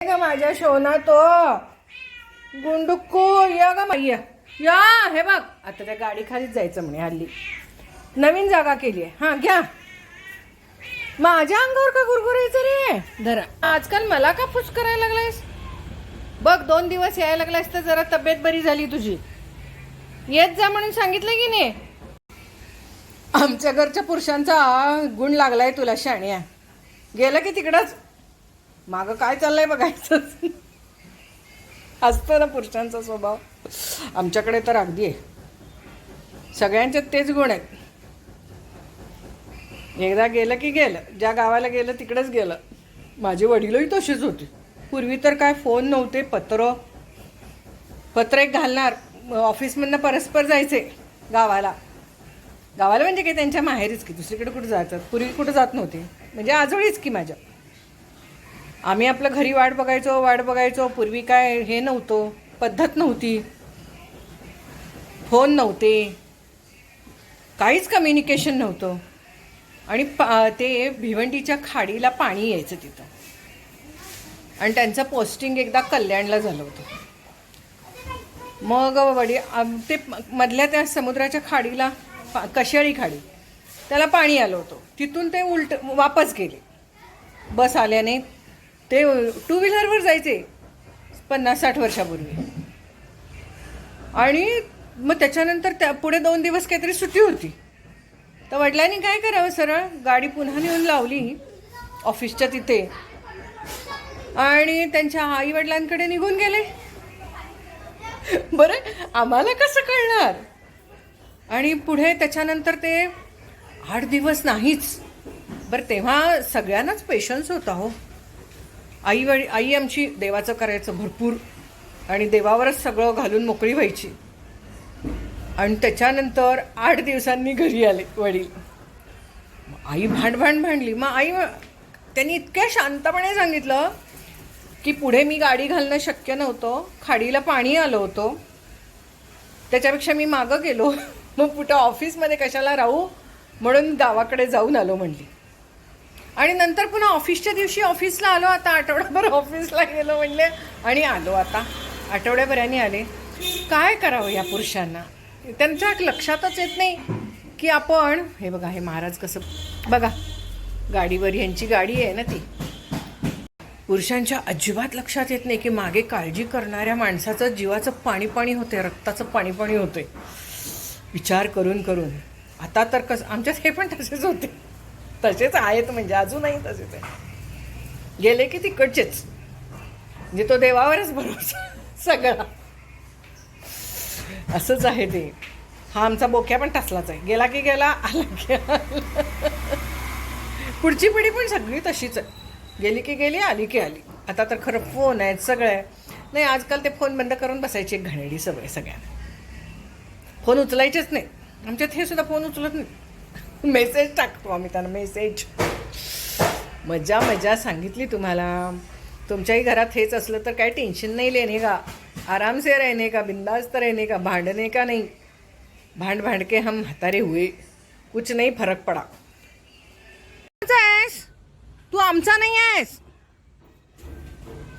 का माझ्या शोना तो. गुंडुक्कू या ग मैया या हे बघ. आता त्या गाडी खालीच जायचं म्हणे हल्ली. नवीन जागा केली आहे. हा घ्या. माझ्या अंगावर का गुरगुरायचं रे? धरा. आजकाल मला का फुस करायला लागलायस? बघ दोन दिवस यायला लागलायस तर जरा तब्येत बरी झाली तुझी. येत जा म्हणून सांगितलं की नाही? आमच्या घरच्या पुरुषांचा गुण लागलाय तुला शाण्या. गेलं की तिकडंच? मागं काय चाललंय बघायचं? असतं ना पुरुषांचा स्वभाव. आमच्याकडे तर अगदी आहे. सगळ्यांच्यात तेच गुण आहेत. एकदा गेलं की गेलं. ज्या गावाला गेलं तिकडेच गेलं. माझे वडीलही तसेच होते. पूर्वी तर काय फोन नव्हते पत्र पत्र एक घालणार. ऑफिसमधनं परस्पर जायचे गावाला. गावाला म्हणजे काय? त्यांच्या माहेरीच की. दुसरीकडे कुठं जातात पूर्वी कुठं जात नव्हते. म्हणजे आजोळीच की माझ्या. आम्ही आपलं घरी वाट बघायचो वाट बघायचो. पूर्वी काय हे नव्हतं पद्धत नव्हती. फोन नव्हते. काहीच कम्युनिकेशन नव्हतं. आणि पा ते भिवंडीच्या खाडीला पाणी यायचं तिथं. आणि त्यांचं पोस्टिंग एकदा कल्याणला झालं होतं. मग वडी आम- ते मधल्या त्या समुद्राच्या खाडीला पा कशाळी खाडी त्याला पाणी आलं होतं. तिथून ते उलट वापस गेले. बस आल्याने ते टू व्हीलरवर जायचे. पन्नास साठ वर्षापूर्वी. आणि मग त्याच्यानंतर त्या पुढे दोन दिवस काहीतरी सुट्टी होती. तर वडिलांनी काय करावं सरळ? गाडी पुन्हा नेऊन लावली ऑफिसच्या तिथे. आणि त्यांच्या आई वडिलांकडे निघून गेले. बरं आम्हाला कसं कळणार? आणि पुढे त्याच्यानंतर ते आठ दिवस नाहीच. बरं तेव्हा सगळ्यांनाच पेशन्स होता हो. आई वडी आई आमची देवाचं करायचं भरपूर आणि देवावरच सगळं घालून मोकळी व्हायची. आणि त्याच्यानंतर आठ दिवसांनी घरी आले वडील. आई आई भांडभांड भांडली. मग आई त्यांनी इतक्या शांतपणे सांगितलं की पुढे मी गाडी घालणं शक्य नव्हतं. खाडीला पाणी आलं होतं. त्याच्यापेक्षा मी मागं गेलो. मग कुठं ऑफिसमध्ये कशाला राहू? म्हणून गावाकडे जाऊन आलो म्हणली. आणि नंतर पुन्हा ऑफिसच्या दिवशी ऑफिसला आलो आता आठवडाभर ऑफिसला गेलो म्हणले आणि आलो आता. आठवड्याभराने आले. काय करावं या पुरुषांना? त्यांच्या लक्षातच येत नाही की आपण हे बघा हे महाराज कसं बघा गाडीवर यांची गाडी आहे ना ती. पुरुषांच्या अजिबात लक्षात येत नाही की मागे काळजी करणाऱ्या माणसाचं जीवाचं पाणी पाणी होते रक्ताचं पाणी पाणी होते विचार करून करून. आता तर कसं आमच्यात हे पण तसेच होते. तसेच आहेत म्हणजे अजूनही तसेच आहे गेले की तिकडचेच. म्हणजे तो देवावरच भरोसा सगळा. असंच आहे ते. हा आमचा बोक्या पण तसलाच आहे. गेला की गेला आला की आला. पुढची पिढी पण सगळी तशीच आहे. गेली की गेली आली की आली. आता तर खरं फोन आहेत सगळं आहे नाही आजकाल ते फोन बंद करून बसायची एक घाणेडी सवय सगळ्यांना. फोन उचलायचेच नाही. आमच्यात हे सुद्धा फोन उचलत नाही. मेसेज टाकतो आम्ही त्यांना मेसेज मजा मजा सांगितली तुम्हाला. तुमच्याही घरात हेच असलं तर काय टेन्शन नाही लेणे का? आराम से रहने का? बिंदास्त रहने का? भांडणे का नाही? भांड भांड के हम म्हातारे हुए. कुछ नाही फरक पडा. आहेस? तू आमचा नाही आहेस?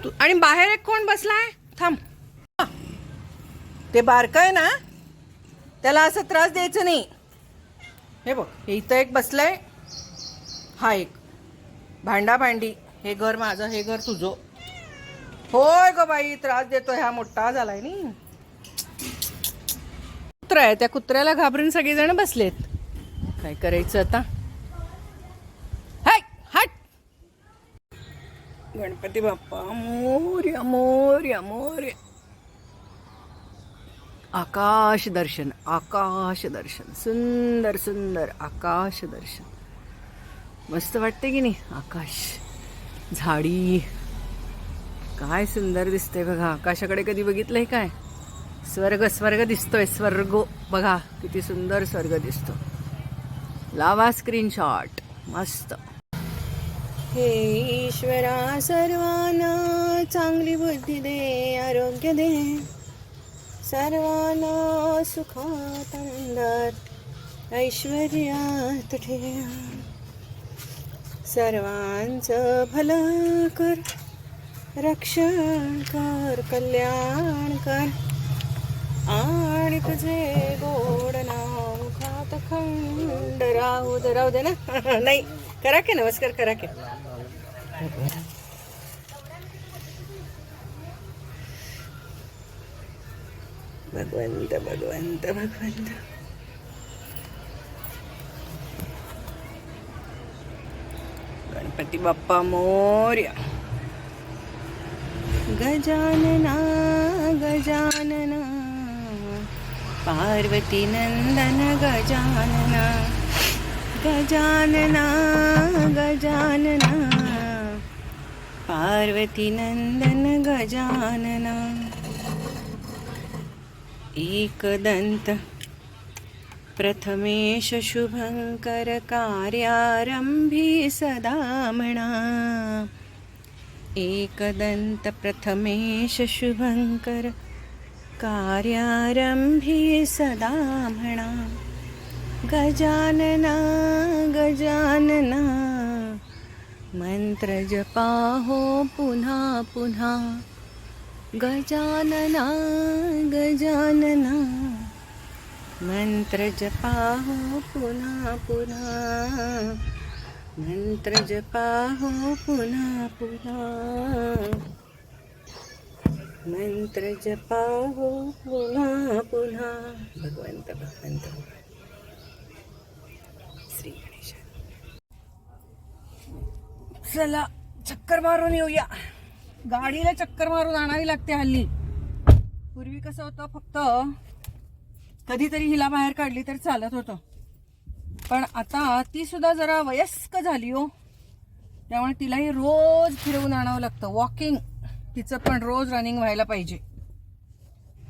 तू आणि बाहेर एक कोण बसलाय? थांब. ते बारकं आहे ना? त्याला असं त्रास द्यायचं नाही. हे बघ हे इथं एक बसलंय. हा एक. भांडा भांडी हे घर माझं हे घर तुझं. होय ग बाई त्रास देतो ह्या मोठा झालाय नी. कुत्रा आहे त्या कुत्र्याला घाबरून सगळेजण बसलेत. काय करायचं आता? हाय हट! गणपती बाप्पा मोर्या मोर्या मोर्या. आकाश दर्शन आकाश दर्शन सुंदर सुंदर आकाश दर्शन. मस्त वाटते की नाही? आकाश झाडी. काय सुंदर दिसतंय बघा. आकाशाकडे कधी बघितलंय काय? स्वर्ग स्वर्ग दिसतोय. स्वर्ग बघा किती सुंदर स्वर्ग दिसतो. लावा स्क्रीनशॉट मस्त. हे ईश्वरा सर्वांना चांगली बुद्धी दे आरोग्य दे. सर्वांना सुखात आनंदात ऐश्वर्यात ठेव. सर्वांचं भलं कर. रक्षण कर कल्याण कर. आणि तुझे गोड नाव खात खंड. राहू दे राहू दे ना. नाही करा की नमस्कार करा की. भगवंत भगवंत भगवंत. गणपती बाप्पा मोर्या. गजानना गजानना. पार्वती नंदन गजानना. गजानना गजानना. पार्वती नंदन गजानना. एकदन्त। प्रथमेश शुभङ्कर सदा एकदन्त प्रथमेश शुभङ्कर कार्यारम्भी सदा गजानना गजानना मन्त्रजपाहो पुनः पुनः गजानना गजानना मंत्र जपा हो पुन्हा पुन्हा मंत्र जपा हो पुन्हा पुन्हा मंत्र जपा हो पुन्हा पुन्हा भगवंत भगवंत श्री गणेश. चला चक्कर मारून येऊया. गाडीला चक्कर मारून आणावी लागते हल्ली. पूर्वी कसं होतं फक्त कधीतरी हिला बाहेर काढली तर चालत होतं. पण आता ती सुद्धा जरा वयस्क झाली हो. त्यामुळे तिलाही रोज फिरवून आणावं लागतं. वॉकिंग तिचं पण रोज रनिंग व्हायला पाहिजे.